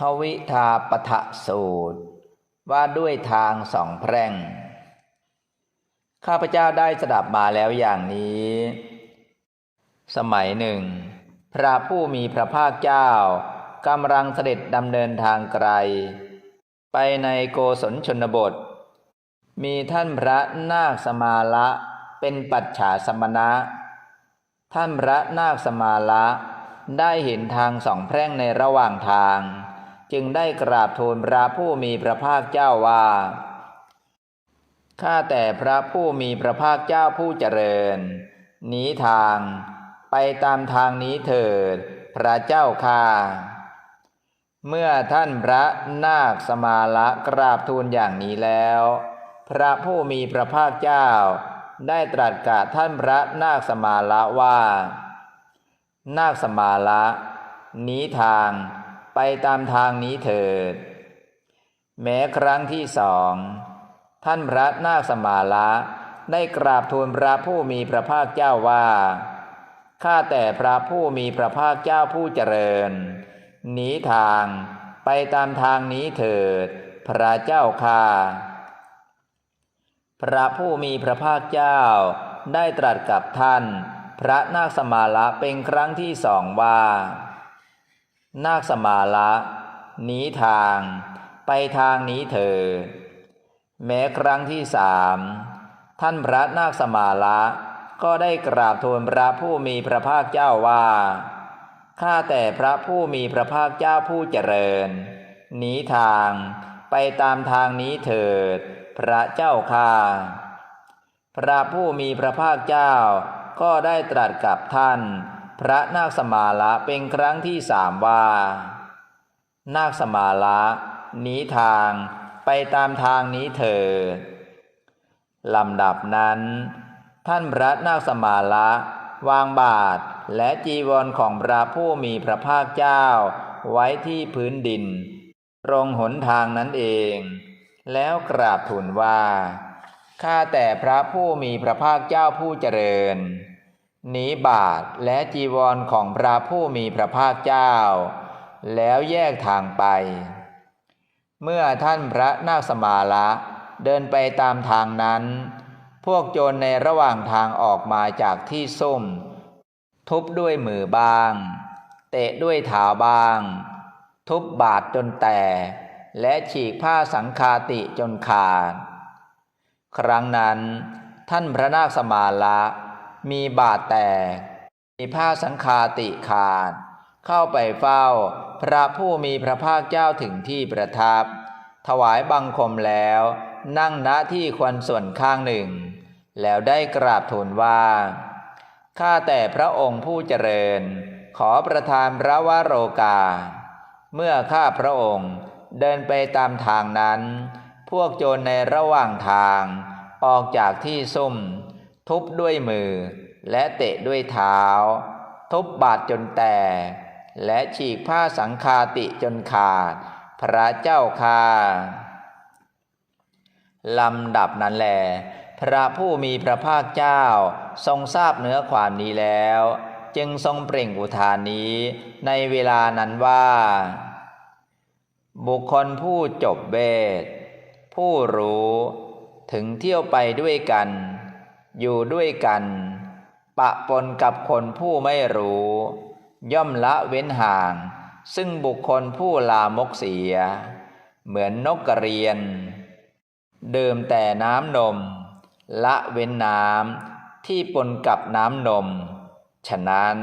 ทวิทาปทะสูตร ว่าด้วยทางสองแพร่ง ข้าพเจ้าได้สดับมาแล้วอย่างนี้ สมัยหนึ่ง พระผู้มีพระภาคเจ้ากำลังเสด็จดำเนินทางไกล ไปในโกศลชนบท มีท่านพระนาคสมาละเป็นปัจฉาสมณะ ท่านพระนาคสมาละได้เห็นทางสองแพร่งในระหว่างทาง จึงได้กราบทูลพระผู้มีพระภาคเจ้าว่าข้าแต่พระผู้มีพระภาคเจ้าผู้เจริญหนีทางไปตามทางนี้เถิด พระเจ้าค่าเมื่อท่านพระนาคสมาละกราบทูลอย่างนี้แล้ว พระผู้มีพระภาคเจ้า ได้ตรัสกับท่านพระนาคสมาละว่า นาคสมาละหนีทาง ตามทางนี้เถิด แม้ครั้งที่สอง ท่านพระนาคสมาละได้กราบทูลพระผู้มีพระภาคเจ้าว่า ข้าแต่พระผู้มีพระภาคเจ้าผู้เจริญ หนีทางไปตามทางนี้เถิด พระเจ้าค่าพระผู้มีพระภาคเจ้าได้ตรัสกับท่าน พระนาคสมาละเป็นครั้งที่สองว่า นาคสมาละหนีทางไปทางนี้เถิดแม้ครั้งที่สามท่านพระนาคสมาละก็ได้กราบทูลพระผู้มีพระภาคเจ้าว่าข้าแต่พระผู้มีพระภาคเจ้าผู้เจริญหนีทางไปตามทางนี้เถิด พระเจ้าค่าพระผู้มีพระภาคเจ้าก็ได้ตรัสกับท่าน พระนาคสมาละเป็นครั้งที่สามว่า นาคสมาละหนีทางไปตามทางนี้เถิดลำดับนั้น ท่านพระนาคสมาละวางบาทและจีวรของพระผู้มีพระภาคเจ้าไว้ที่พื้นดิน ตรงหนทางนั้นเอง แล้วกราบทูลว่า ข้าแต่พระผู้มีพระภาคเจ้าผู้เจริญ นีบาทและจีวรของพระผู้มีพระภาคเจ้า แล้วแยกทางไป เมื่อท่านพระนาคสมาละเดินไปตามทางนั้น พวกโจรในระหว่างทางออกมาจากที่ซุ่ม ทุบด้วยมือบ้าง เตะด้วยเท้าบ้าง ทุบบาทจนแตกและฉีกผ้าสังคาติจนขาด ครั้งนั้นท่านพระนาคสมาละ มีบาดแตก มีผ้าสังคาติขาด เข้าไปเฝ้า พระผู้มีพระภาคเจ้าถึงที่ประทับ ถวายบังคมแล้ว นั่งณที่ควรส่วนข้างหนึ่ง แล้วได้กราบทูลว่าข้าแต่พระองค์ผู้เจริญ ขอประทานพระวโรกา เมื่อข้าพระองค์เดินไปตามทางนั้น พวกโจรในระหว่างทาง ออกจากที่ซุ่ม ทุบด้วยมือ และเตะด้วยเท้า ทุบบาดจนแตกและฉีกผ้าสังคาติจนขาด พระเจ้าค่าลำดับนั้นแล พระผู้มีพระภาคเจ้าทรงทราบเนื้อความนี้แล้ว จึงทรงเปล่งอุทานนี้ในเวลานั้นว่า บุคคลผู้จบเวทผู้รู้ ถึงเที่ยวไปด้วยกัน อยู่ด้วยกัน ปะปนกับคนผู้ไม่รู้ ย่อมละเว้นห่าง ซึ่งบุคคลผู้ลามกเสีย เหมือนนกกระเรียนเดิมแต่น้ำนม ละเว้นน้ำที่ปนกับน้ำนม ฉะนั้น